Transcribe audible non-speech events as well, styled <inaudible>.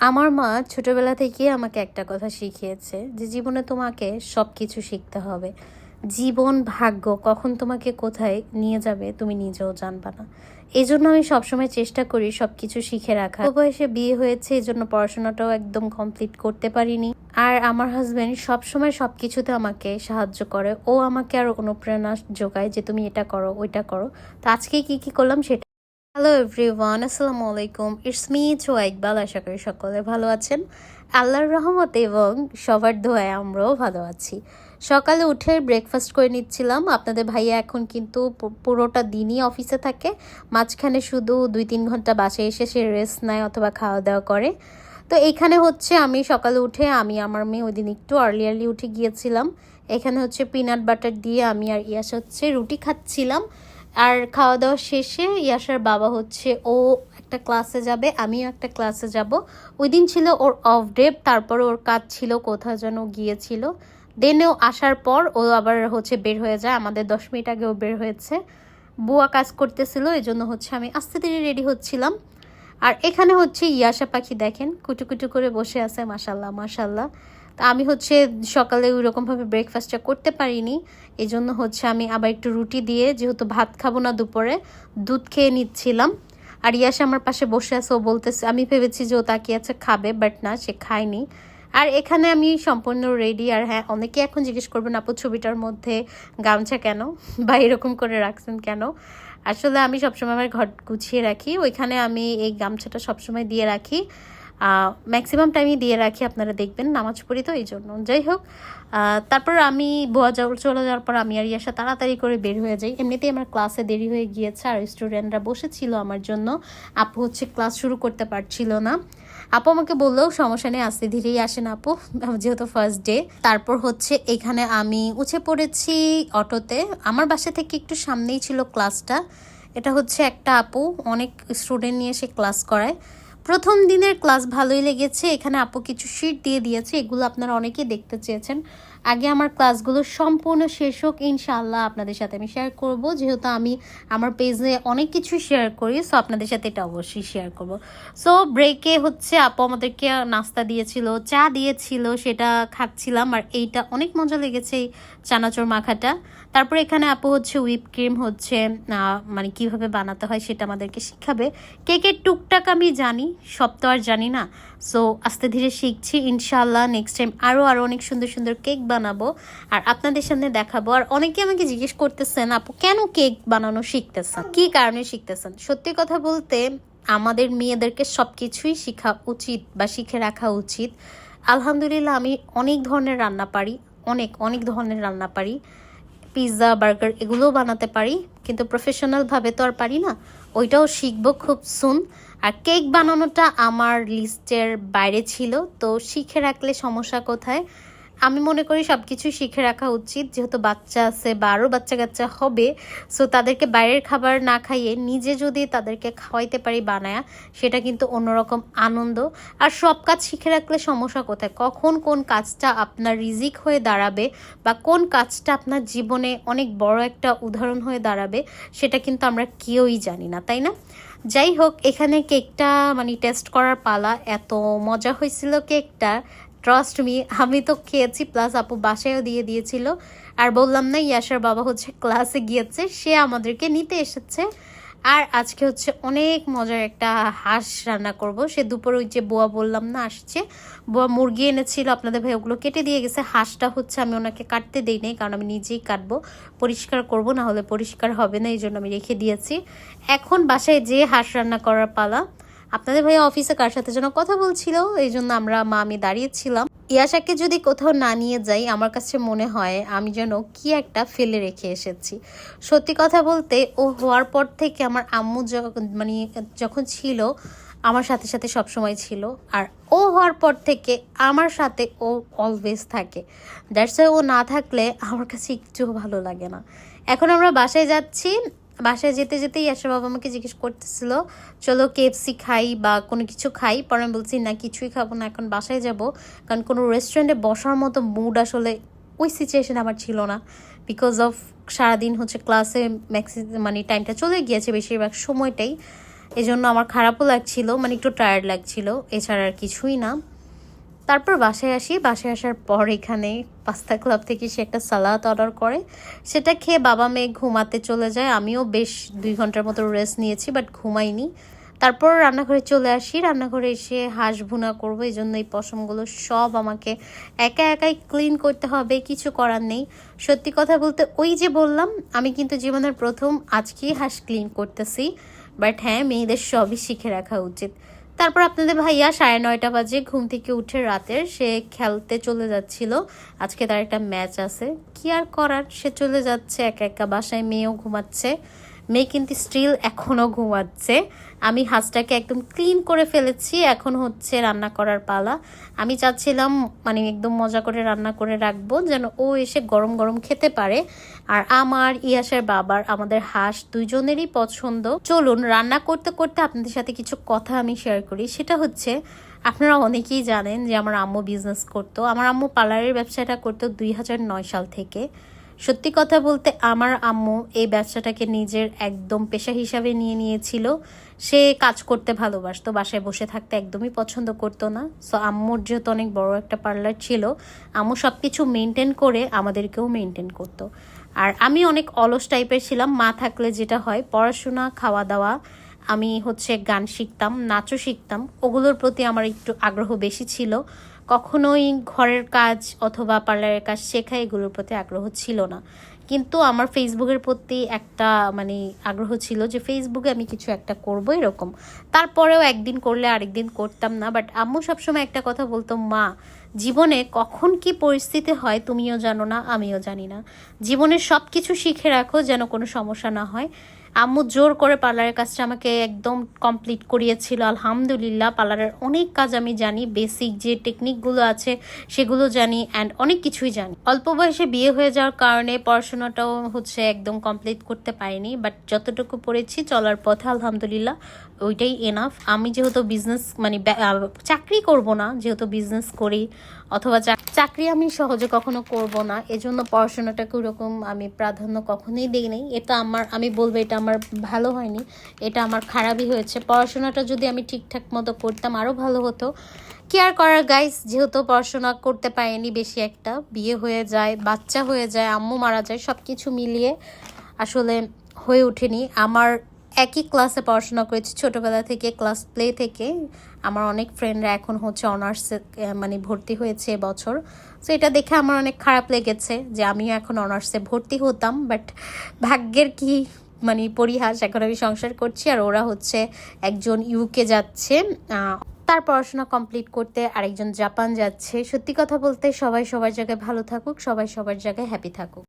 আমার মা ছোটবেলা থেকে আমাকে একটা কথা শিখিয়েছে যে জীবনে তোমাকে সব কিছু শিখতে হবে। জীবন, ভাগ্য, কখন তোমাকে কোথায় নিয়ে যাবে তুমি নিজেও জানবা না। এই জন্য আমি সবসময় চেষ্টা করি সব কিছু শিখে রাখা বয়সে বিয়ে হয়েছে এই জন্য পড়াশোনাটাও একদম কমপ্লিট করতে পারিনি। আর আমার হাজব্যান্ড সবসময় সব কিছুতে আমাকে সাহায্য করে। ও আমাকে আরও অনুপ্রেরণা যোগায় যে তুমি এটা করো, ওইটা করো। তো আজকে কি কি করলাম সেটা হ্যালো এভরিওয়ান আসসালামু আলাইকুম ইটস মি চো ইকবাল আশা করি সকলে ভালো আছেন। আল্লাহর রহমত এবং সবার দোয়ায় আমরাও ভালো আছি। সকালে উঠে ব্রেকফাস্ট করে নিচ্ছিলাম। আপনাদের ভাইয়া এখন কিন্তু পুরোটা দিনই অফিসে থাকে। মাঝখানে শুধু দুই তিন ঘণ্টা বাসায় এসে সে রেস্ট নেয় অথবা খাওয়া দাওয়া করে। তো এইখানে হচ্ছে আমি সকালে উঠে আমি, আমার মেয়ে ওই দিন একটু আর্লি আর্লি উঠে গিয়েছিলাম। এখানে হচ্ছে পিনাট বাটার দিয়ে আমি আর ইয়াস হচ্ছে রুটি খাচ্ছিলাম। আর খাওয়া দাওয়া শেষে ইয়াসার বাবা হচ্ছে, ও একটা ক্লাসে যাবে, আমিও একটা ক্লাসে যাব। ওই দিন ছিল ওর অফ ডে তারপর ওর কাজ ছিল কোথাও যেন গিয়েছিল। দেনেও আসার পর ও আবার হচ্ছে বের হয়ে যায়। আমাদের দশ মিনিট আগেও বের হয়েছে। বুয়া কাজ করতেছিল, এই জন্য হচ্ছে আমি আস্তে ধীরে রেডি হচ্ছিলাম। আর এখানে হচ্ছে ইয়াসা পাখি দেখেন কুটু কুটু করে বসে আছে মাসাল্লাহ মাসাল্লাহ তা আমি হচ্ছে সকালে ওই রকমভাবে ব্রেকফাস্টটা করতে পারিনি। এই জন্য হচ্ছে আমি আবার একটু রুটি দিয়ে যেহেতু ভাত খাব না দুপুরে, দুধ খেয়ে নিচ্ছিলাম। আর ইয়াসা আমার পাশে বসে আছে, ও বলতেছে, আমি ভেবেছি যে ও তাকিয়ে আছে খাবে বাট না, সে খায়নি। আর এখানে আমি সম্পূর্ণ রেডি আর হ্যাঁ অনেকে এখন জিজ্ঞেস করবেন, আপু, ছবিটার মধ্যে গামছা কেন? <laughs> বা এরকম করে রাখছেন কেন? আসলে আমি সবসময় আমার ঘর গুছিয়ে রাখি, ওইখানে আমি এই গামছাটা সবসময় দিয়ে রাখি। ম্যাক্সিমাম টাইমই দিয়ে রাখি, আপনারা দেখবেন নামাজ পড়ি তো এই জন্য যাই হোক তারপর আমি বোয়া চলে যাওয়ার পর আমি আর ইয়াসা তাড়াতাড়ি করে বের হয়ে যাই। এমনিতেই আমার ক্লাসে দেরি হয়ে গিয়েছে, আর স্টুডেন্টরা বসেছিল আমার জন্য। আপু হচ্ছে ক্লাস শুরু করতে পারছিল না। আপু আমাকে বললেও সমস্যা নেই, আস্তে ধীরেই আসেন আপু, যেহেতু ফার্স্ট ডে তারপর হচ্ছে এখানে আমি উঠে পড়েছি অটোতে। আমার বাসা থেকে একটু সামনেই ছিল ক্লাসটা এটা হচ্ছে একটা আপু, অনেক স্টুডেন্ট নিয়ে সে ক্লাস করায়। প্রথম দিনের ক্লাস ভালোই লেগেছে, এখানে আপু কিছু শিট দিয়ে দিয়েছে, এগুলো আপনারা অনেকেই দেখতে চেয়েছেন। আগে আমার ক্লাসগুলো সম্পূর্ণ শেষ হোক, ইনশাআল্লাহ আপনাদের সাথে আমি শেয়ার করব। যেহেতু আমি আমার পেজে অনেক কিছু শেয়ার করি সো আপনাদের সাথে এটা অবশ্যই শেয়ার করব। সো ব্রেকে হচ্ছে আপু আমাদেরকে নাস্তা দিয়েছিল, চা দিয়েছিল, সেটা খাচ্ছিলাম, আর এইটা অনেক মজা লেগেছে এই চানাচুর মাখাটা। তারপর এখানে আপু হচ্ছে হুইপ ক্রিম হচ্ছে মানে কীভাবে বানাতে হয় সেটা আমাদেরকে শিখাবে। কেকের টুকটাক আমি জানি সব তো আর জানি না। সো আস্তে ধীরে শিখছি ইনশাল্লাহ নেক্সট টাইম আরও আরও অনেক সুন্দর সুন্দর কেক বানাবো। আর আপনাদের সামনে দেখাবো। আর অনেকে আমাকে জিজ্ঞেস করতেছেন, আপু, কেন কেক বানানো শিখতেছেন? কি কারণে শিখতেছেন? সত্যি কথা বলতে, আমাদের মেয়েদেরকে সব কিছুই শেখা উচিত বা শিখে রাখা উচিত। আলহামদুলিল্লাহ, আমি অনেক ধরনের রান্না পারি, অনেক অনেক ধরনের রান্না পারি। পিৎজা, বার্গার এগুলোও বানাতে পারি, কিন্তু প্রফেশনালভাবে তো আর পারি না। ওইটাও শিখব খুব সুন আর কেক বানানোটা আমার লিস্টের বাইরে ছিল, তো শিখে রাখলে সমস্যা কোথায়? আমি মনে করি সব কিছু শিখে রাখা উচিত। যেহেতু বাচ্চা আছে বা আরও বাচ্চা কাচ্চা হবে সো তাদেরকে বাইরের খাবার না খাইয়ে নিজে যদি তাদেরকে খাওয়াইতে পারি বানায়া, সেটা কিন্তু অন্যরকম আনন্দ। আর সব কাজ শিখে রাখলে সমস্যা কোথায়? কখন কোন কাজটা আপনার রিজিক হয়ে দাঁড়াবে বা কোন কাজটা আপনার জীবনে অনেক বড় একটা উদাহরণ হয়ে দাঁড়াবে, সেটা কিন্তু আমরা কেউই জানি না, তাই না? যাই হোক, এখানে কেকটা মানে টেস্ট করার পালা, এত মজা হয়েছিল কেকটা। ট্রাস্ট মি আমি তো খেয়েছি প্লাস আপু বাসায়ও দিয়ে দিয়েছিল। আর বললাম না, ইয়াসার বাবা হচ্ছে ক্লাসে গিয়েছে, সে আমাদেরকে নিতে এসেছে। আর আজকে হচ্ছে অনেক মজার একটা হাঁস রান্না করব। সে দুপুর ওই যে বোয়া বললাম না, আসছে। বোয়া মুরগি এনেছিল, আপনাদের ভাই ওগুলো কেটে দিয়ে গেছে। হাঁসটা হচ্ছে আমি ওনাকে কাটতে দেই নাই, কারণ আমি নিজেই কাটবো। পরিষ্কার করব, না হলে পরিষ্কার হবে না, এই জন্য আমি রেখে দিয়েছি। এখন বাসায় যে হাঁস রান্না করার পালা। আপনাদের ভাইয়া অফিসে কার সাথে যেন কথা বলছিল? এই জন্য আমরা মা আমি দাঁড়িয়েছিলাম ইয়াশাকে যদি কোথাও না নিয়ে যাই, আমার কাছে মনে হয় আমি যেন কি একটা ফেলে রেখে এসেছি। সত্যি কথা বলতে, ও হওয়ার পর থেকে আমার আম্মু মানে যখন ছিল, আমার সাথে সাথে সব সময় ছিল। আর ও হওয়ার পর থেকে আমার সাথে ও অলওয়েজ থাকে। দ্যাটস ও না থাকলে আমার কাছে একটুও ভালো লাগে না। এখন আমরা বাসায় যাচ্ছি। বাসায় যেতে যেতেই আশা বাবা আমাকে জিজ্ঞেস করতেছিল, চলো কেএফসি খাই বা কোনো কিছু খাই? পরে আমি বলছি, না, কিছুই খাব না, এখন বাসায় যাব। কারণ কোনো রেস্টুরেন্টে বসার মতো মুড আসলে ওই সিচুয়েশান আমার ছিল না। বিকজ অফ সারাদিন হচ্ছে ক্লাসে ম্যাক্সি মানে টাইমটা চলে গিয়েছে বেশিরভাগ সময়টাই। এজন্য আমার খারাপও লাগছিল মানে একটু টায়ার্ড লাগছিল। এছাড়া আর কিছুই না। তারপর বাসায় আসি। বাসায় আসার পর এখানে পাস্তা ক্লাব থেকে সে একটা সালাদ অর্ডার করে। সেটা খেয়ে বাবা মেয়ে ঘুমাতে চলে যায়। আমিও বেশ দুই ঘণ্টার মতো রেস্ট নিয়েছি বাট ঘুমাইনি। তারপর রান্নাঘরে চলে আসি। রান্নাঘরে এসে হাঁস ভুনা করব, এই জন্য এই পশমগুলো সব আমাকে একা একাই ক্লিন করতে হবে, কিছু করার নেই। সত্যি কথা বলতে ওই যে বললাম, আমি কিন্তু জীবনের প্রথম আজকেই হাঁস ক্লিন করতেছি। বাট হ্যাঁ মেয়েদের সবই শিখে রাখা উচিত। তারপর আপনাদের ভাইয়া সাড়ে নয়টা বাজে ঘুম থেকে উঠে রাতের, সে খেলতে চলে যাচ্ছিল। আজকে তার একটা ম্যাচ আছে। কি আর করার? সে চলে যাচ্ছে একা একা, বাসায় মেয়েও ঘুমাচ্ছে। মেয়ে কিন্তু স্টিল এখনও ঘুমাচ্ছে। আমি হাঁসটাকে একদম ক্লিন করে ফেলেছি, এখন হচ্ছে রান্না করার পালা। আমি চাচ্ছিলাম মানে একদম মজা করে রান্না করে রাখব, যেন ও এসে গরম গরম খেতে পারে। আর আমার, ইয়াসের বাবার, আমাদের হাঁস দুজনেরই পছন্দ। চলুন, রান্না করতে করতে আপনাদের সাথে কিছু কথা আমি শেয়ার করি। সেটা হচ্ছে, আপনারা অনেকেই জানেন যে আমার আম্মু বিজনেস করতো। আমার আম্মু পার্লারের ব্যবসাটা করতো দুই হাজার নয় সাল থেকে। সত্যি কথা বলতে আমার আম্মু এই ব্যবসাটাকে নিজের একদম পেশা হিসাবে নিয়ে নিয়েছিল। সে কাজ করতে ভালোবাসতো, বাসায় বসে থাকতে একদমই পছন্দ করতো না। সো আম্মুর যেহেতু অনেক বড় একটা পার্লার ছিল, আম্মু সব কিছু মেনটেন করে আমাদেরকেও মেনটেন করতো। আর আমি অনেক অলস টাইপের ছিলাম, মা থাকলে যেটা হয়, পড়াশোনা খাওয়া দাওয়া আমি হচ্ছে গান শিখতাম, নাচও শিখতাম, ওগুলোর প্রতি আমার একটু আগ্রহ বেশি ছিল। কখনোই ঘরের কাজ অথবা পার্লারের কাজ শেখা এগুলোর প্রতি আগ্রহ ছিল না। কিন্তু আমার ফেসবুকের প্রতি একটা মানে আগ্রহ ছিল যে ফেসবুকে আমি কিছু একটা করব এরকম। তারপরেও একদিন করলে আরেকদিন করতাম না। বাট আম্মু সবসময় একটা কথা বলতো, মা, জীবনে কখন কি পরিস্থিতি হয় তুমিও জানো না, আমিও জানি না। জীবনের সব কিছু শিখে রাখো যেন কোনো সমস্যা না হয়। আম্মু জোর করে পার্লারের কাজটা আমাকে একদম কমপ্লিট করিয়েছিল। আলহামদুলিল্লাহ, পার্লারের অনেক কাজ আমি জানি বেসিক যে টেকনিকগুলো আছে, সেগুলো জানি অ্যান্ড অনেক কিছুই জানি। অল্প বয়সে বিয়ে হয়ে যাওয়ার কারণে পড়াশোনাটাও হচ্ছে একদম কমপ্লিট করতে পারিনি বাট যতটুকু পড়েছি, চলার পথে আলহামদুলিল্লাহ ওইটাই এনাফ আমি যেহেতু বিজনেস মানে চাকরি করব না, যেহেতু বিজনেস করি অথবা চাক- চাকরি আমি সহজে কখনো করব না। এজন্য পড়াশোনাটাকে ওরকম আমি প্রাধান্য কখনোই দিই নাই। এটা আমার আমি বলব এটা আমার ভালো হয়নি। এটা আমার খারাপই হয়েছে। পড়াশোনাটা যদি আমি ঠিকঠাক মতো করতাম আরও ভালো হতো। কেয়ার করার গাইস যেহেতু পড়াশোনা করতে পারেনি বেশি একটা, বিয়ে হয়ে যায়, বাচ্চা হয়ে যায়, আম্মু মারা যায় সব কিছু মিলিয়ে আসলে হয়ে ওঠেনি। আমার একই ক্লাসে পড়াশোনা করেছি, ছোটোবেলা থেকে, ক্লাস প্লে থেকে। আমার অনেক ফ্রেন্ডরা এখন হচ্ছে অনার্সে মানে ভর্তি হয়েছে বছর। সো এটা দেখে আমার অনেক খারাপ লেগেছে যে আমিও এখন অনার্সে ভর্তি হতাম বাট ভাগ্যের কি মানে পরিহাস এখন আমি সংসার করছি। আর ওরা হচ্ছে একজন ইউকে যাচ্ছে তার পড়াশোনা কমপ্লিট করতে আরেকজন জাপান যাচ্ছে। সত্যি কথা বলতে সবাই সবার জায়গায় ভালো থাকুক, সবাই সবার জায়গায় হ্যাপি থাকুক।